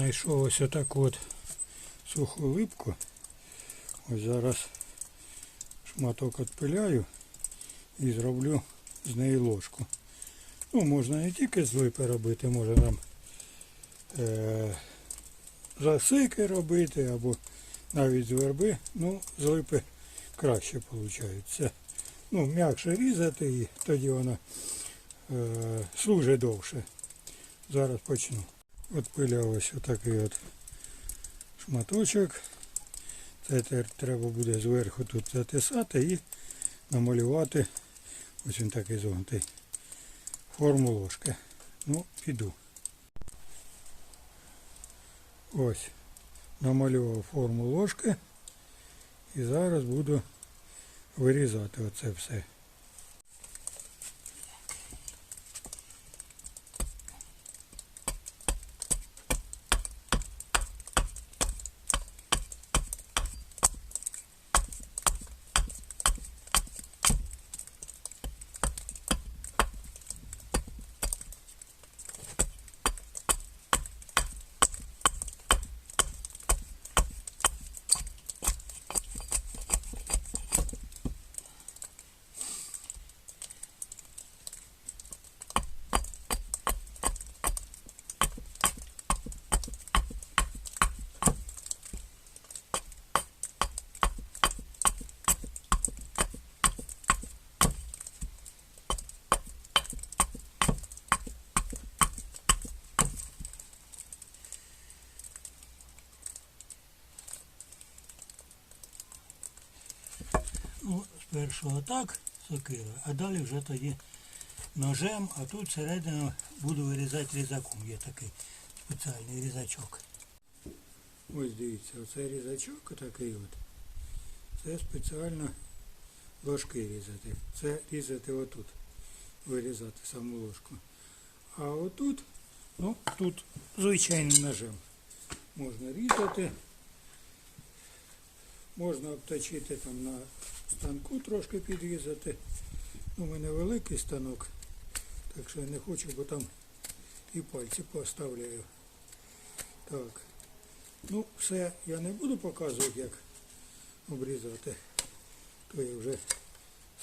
знайшов ось отаку от суху липку. Ось зараз шматок відпиляю і зроблю з неї ложку. Ну, можна не тільки з липи робити, можна там е- засики робити або навіть з верби. Ну, з липи краще виходить. Ну, м'якше різати і тоді вона е- служить довше. Зараз почну. Ось отакий от шматочок. Це треба буде зверху тут затисати і намалювати. Ось він такий зогнутий. Форму ложки. Ну, піду. Ось. Намалював форму ложки. І зараз буду вирізати оце все. Спершу отак сокира, а далі вже тоді ножем, а тут всередину буду вирізати різаком. Є такий спеціальний різачок. Ось дивіться, оцей різачок такий от. Це спеціально ложки різати. Це різати отут. Вирізати саму ложку. А отут, ну, тут звичайним ножем можна різати. Можна обточити там на станку трошки підрізати. У мене великий станок, так що я не хочу, бо там і пальці поставляю. Так. Ну, все я не буду показувати, як обрізати. То я вже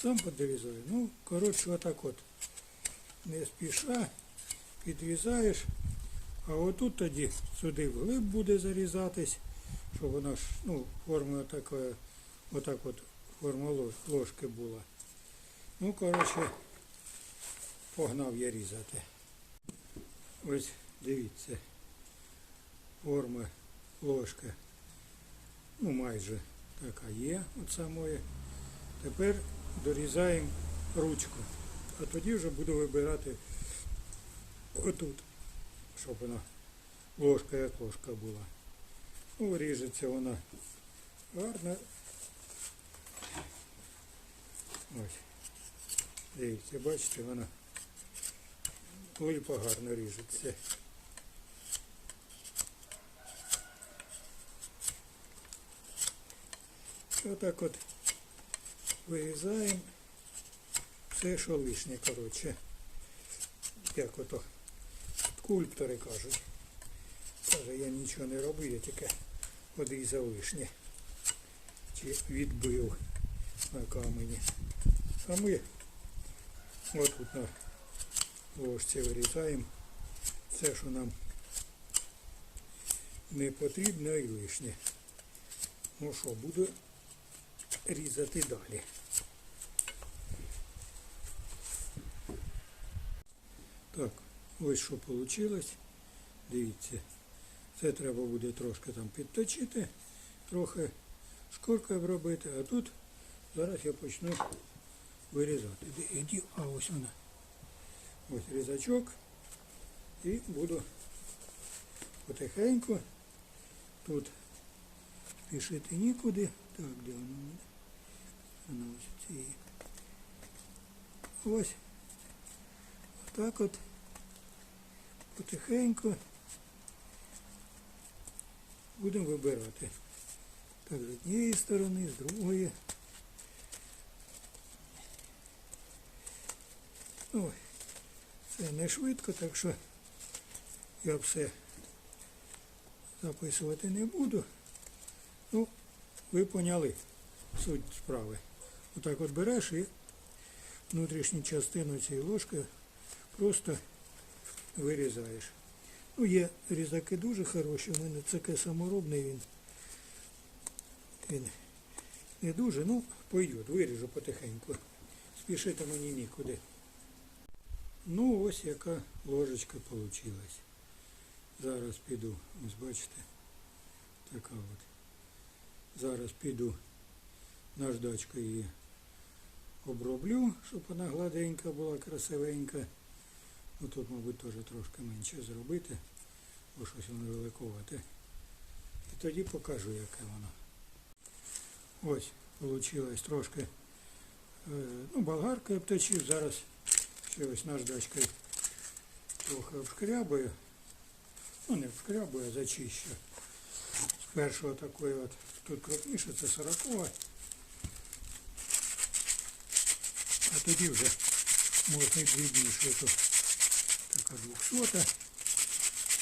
сам підрізаю. Ну, коротше, отак от. Не спіша, підрізаєш, а отут тоді сюди вглиб буде зарізатись, щоб вона ж, ну, форма така, отак от форма ложки була. Ну, коротше, погнав я різати. Ось дивіться, форма ложки, ну майже така є от самої. Тепер дорізаємо ручку, а тоді вже буду вибирати отут, щоб вона ложка як ложка була. Ну, ріжеться вона гарно. Ось. Дивіться, бачите, вона липа гарно ріжеться. Отак от вирізаємо все, що лишнє, коротше. Як ото скульптори кажуть. Каже, я нічого не робив, я тільки одрізав лишнє. Чи відбив на камені. А ми отут на ложці вирізаємо все, що нам не потрібно і лишнє. Ну що, буду різати далі. Так, ось що вийшло. Дивіться. Це треба буде трошки там підточити, трохи шкуркою обробити, а тут зараз я почну вирізати. Іди, а ось вона. Ось різачок. І буду потихеньку. Тут спішити нікуди. Так, де воно мене? Воно ось цієї. Ось. Отак от. Потихеньку будемо вибирати. Так, з однієї сторони, з другої. Ой, це не швидко, так що я все записувати не буду. Ну, ви поняли суть справи. Отак от береш і внутрішню частину цієї ложки просто вирізаєш. Ну, є різаки дуже хороші, у мене це саморобний він. Він не дуже, ну, пойдет, виріжу потихеньку. Спішити мені нікуди. Ну, ось яка ложечка вийшла. Зараз піду, ось бачите, така от. Зараз піду наждачкою її оброблю, щоб вона гладенька була, красивенька. Ну тут, мабуть, теж трошки менше зробити, бо щось воно великовате. І тоді покажу, яке воно. Ось, вийшло трошки. е, Ну, болгаркою обточив, зараз ще ось наждачкою трохи обшкрябую. Ну, не обшкрябую, а зачищу. З першого такої от, тут крупніше, це 40 а тоді вже можна і дрібніше. Тут така 200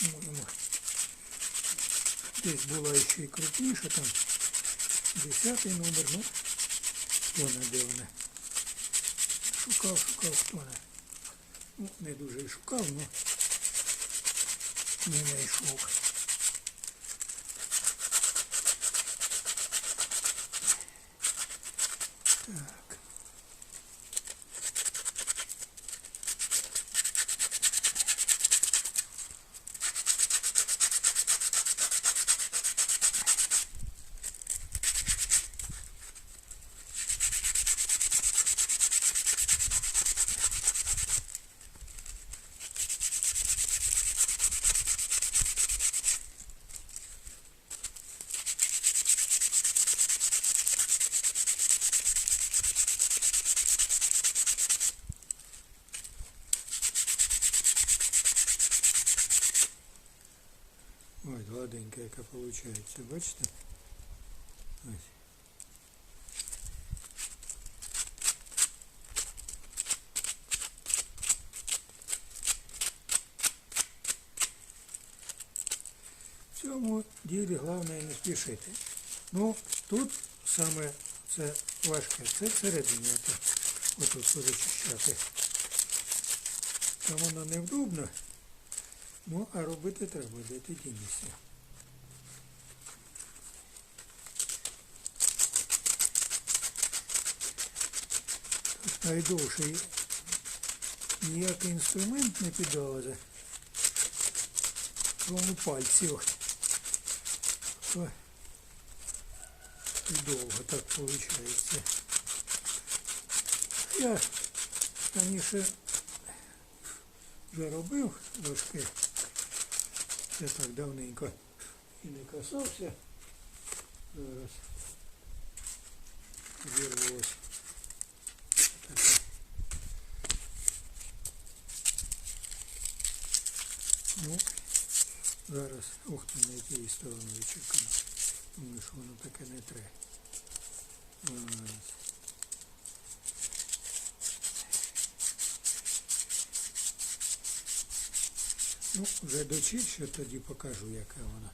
Моємо. Десь була ще і крупніша, там 10 номер, ну, хто не де вона. Шукав, шукав, хто. Ну, не дуже і шукав, але не знайшов. Так. Ой, гладенька, яка виходить, бачите? Ось. В цьому ділі головне не спішити. Ну, тут саме це важке, це всередині отут позачищати. Там воно невдобно. Ну, а робити треба, де ти найдовший ніякий інструмент не підлазить. Кроме пальців. То довго так виходить. Я раніше вже робив важке. Я так давненько і не касався. Зараз вірвалось. Таке. Ну, зараз, ух ти, на якій стороні чекаю. Думаю, що воно таке не треба. Ну, вже дочищу, тоді покажу, яка воно.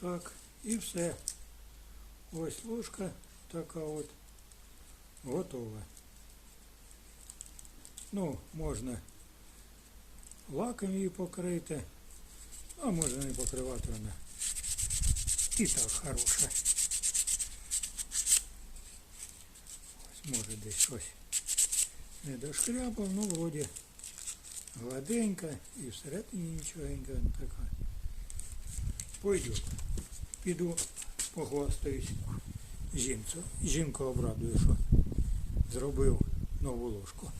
Так, і все. Ось ложка така от готова. Ну, можна лаком її покрити, а можна не покривати вона. І так хороша. Ось може десь щось не дошкряпав, ну вроді гладенька і всередині нічогенька не така. Пойду. Піду похвастаюсь жінцю. Жінка обрадує, що зробив нову ложку.